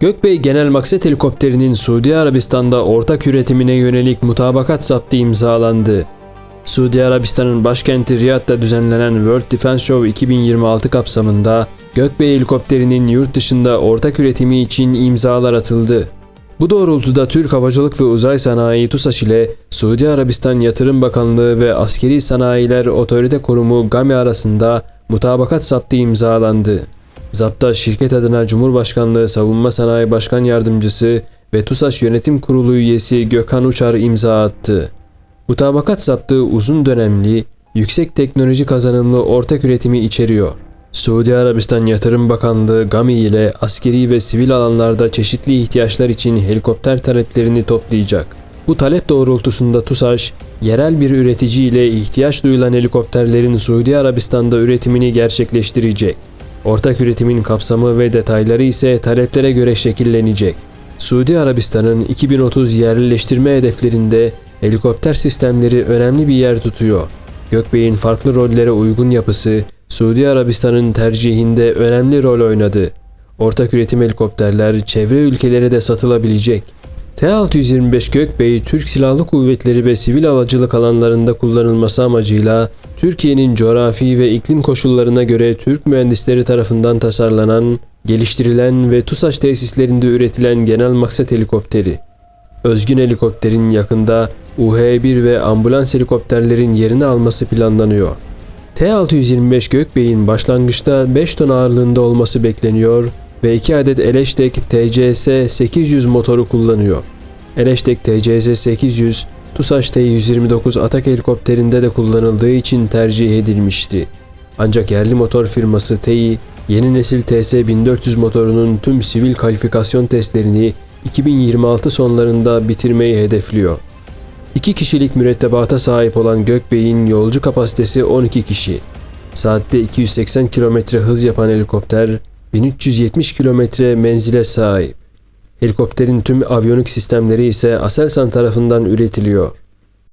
Gökbey Genel Maksat Helikopteri'nin Suudi Arabistan'da ortak üretimine yönelik mutabakat zaptı imzalandı. Suudi Arabistan'ın başkenti Riyad'da düzenlenen World Defense Show 2026 kapsamında Gökbey helikopterinin yurt dışında ortak üretimi için imzalar atıldı. Bu doğrultuda Türk Havacılık ve Uzay Sanayi TUSAŞ ile Suudi Arabistan Yatırım Bakanlığı ve Askeri Sanayiler Otorite Kurumu GAMI arasında mutabakat zaptı imzalandı. Zapta şirket adına Cumhurbaşkanlığı Savunma Sanayi Başkan Yardımcısı ve TUSAŞ Yönetim Kurulu üyesi Gökhan Uçar imza attı. Mutabakat zaptı uzun dönemli, yüksek teknoloji kazanımlı ortak üretimi içeriyor. Suudi Arabistan Yatırım Bakanlığı GAMI ile askeri ve sivil alanlarda çeşitli ihtiyaçlar için helikopter taleplerini toplayacak. Bu talep doğrultusunda TUSAŞ, yerel bir üretici ile ihtiyaç duyulan helikopterlerin Suudi Arabistan'da üretimini gerçekleştirecek. Ortak üretimin kapsamı ve detayları ise taleplere göre şekillenecek. Suudi Arabistan'ın 2030 yerleştirme hedeflerinde helikopter sistemleri önemli bir yer tutuyor. Gökbey'in farklı rollere uygun yapısı Suudi Arabistan'ın tercihinde önemli rol oynadı. Ortak üretim helikopterler çevre ülkelere de satılabilecek. T-625 Gökbey, Türk Silahlı Kuvvetleri ve sivil havacılık alanlarında kullanılması amacıyla Türkiye'nin coğrafi ve iklim koşullarına göre Türk mühendisleri tarafından tasarlanan, geliştirilen ve TUSAŞ tesislerinde üretilen genel maksat helikopteri. Özgün helikopterin yakında UH-1 ve ambulans helikopterlerin yerini alması planlanıyor. T-625 Gökbey'in başlangıçta 5 ton ağırlığında olması bekleniyor ve 2 adet Eleştek TCS 800 motoru kullanıyor. Eleştek TCS 800, TUSAŞ T-129 Atak helikopterinde de kullanıldığı için tercih edilmişti. Ancak yerli motor firması TEİ, yeni nesil TS-1400 motorunun tüm sivil kalifikasyon testlerini 2026 sonlarında bitirmeyi hedefliyor. 2 kişilik mürettebata sahip olan Gökbey'in yolcu kapasitesi 12 kişi. Saatte 280 km hız yapan helikopter 1370 km menzile sahip. Helikopterin tüm aviyonik sistemleri ise Aselsan tarafından üretiliyor.